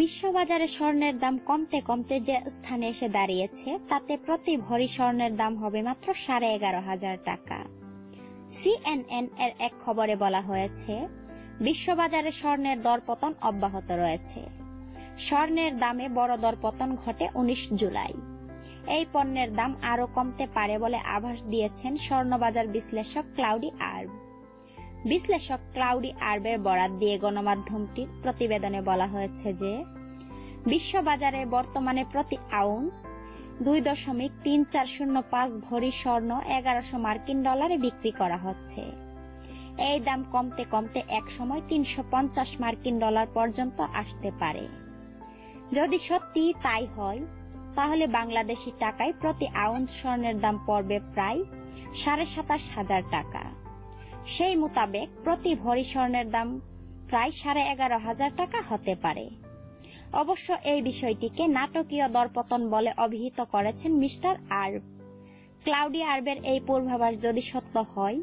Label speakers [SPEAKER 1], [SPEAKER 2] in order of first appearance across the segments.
[SPEAKER 1] বিশ্ববাজারে স্বর্ণের দাম কমতে কমতে যে স্থানে এসে দাঁড়িয়েছে, তাতে প্রতি ভরি স্বর্ণের দাম হবে মাত্র সাড়ে এগারো হাজার টাকা। সিএনএন এর এক খবরে বলা হয়েছে, বিশ্ববাজারে স্বর্ণের দরপতন অব্যাহত রয়েছে। স্বর্ণের দামে বড় দরপতন ঘটে উনিশ জুলাই। এই পণ্যের দাম আরও কমতে পারে বলে আভাস দিয়েছেন স্বর্ণবাজার বিশ্লেষক ক্লাউডি আর্ব। বিশ্লেষক ক্লাউডি আর্বের বরাত দিয়ে গণমাধ্যমটির প্রতিবেদনে বলা হয়েছে যে, বিশ্ববাজারে বর্তমানে প্রতি আউন্স দুই দশমিক তিন চার শূন্য পাঁচ ভরি স্বর্ণ এগারোশো মার্কিন ডলারে বিক্রি করা হচ্ছে। এই দাম কমতে কমতে এক সময় তিনশো পঞ্চাশ মার্কিন ডলার পর্যন্ত আসতে পারে। যদি সত্যি তাই হয়, তাহলে বাংলাদেশি টাকায় প্রতি আউন্স স্বর্ণের দাম পড়বে প্রায় সাড়ে সাতাশ হাজার টাকা। সেই মোতাবেক প্রতি ভরি স্বর্ণের দাম প্রায় সাড়ে এগারো হাজার টাকা হতে পারে। অবশ্য এই বিষয়টিকে নাটকীয় দরপতন বলে অভিহিত করেছেন মিস্টার আর্ব। ক্লাউডি আর্বের এই পূর্বাভাস যদি সত্য হয়,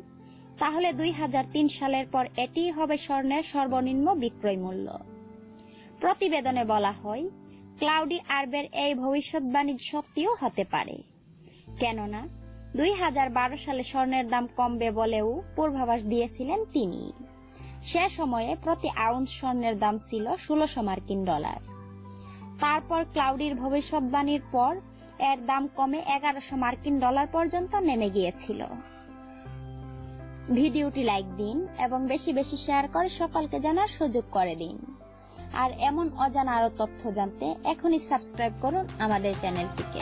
[SPEAKER 1] তাহলে দুই হাজার তিন সালের পর এটিই হবে স্বর্ণের সর্বনিম্ন বিক্রয় মূল্য। প্রতিবেদনে বলা হয়, ক্লাউডি আর্বের এই ভবিষ্যৎবাণী সত্যিও হতে পারে। কেননা দুই হাজার বারো সালে স্বর্ণের দাম কমবে বলেও পূর্বাভাস দিয়েছিলেন তিনি। সে সময়ে প্রতি আউন্স স্বর্ণের দাম ছিল ষোলোশো মার্কিন ডলার। তারপর ক্লাউডির ভবিষ্যৎবাণীর পর এর দাম কমে এগারোশো মার্কিন ডলার পর্যন্ত নেমে গিয়েছিল। ভিডিওটি লাইক দিন এবং বেশি বেশি শেয়ার করে সকলকে জানার সুযোগ করে দিন। আর এমন অজানা আরও তথ্য জানতে এখনই সাবস্ক্রাইব করুন আমাদের চ্যানেলটিকে।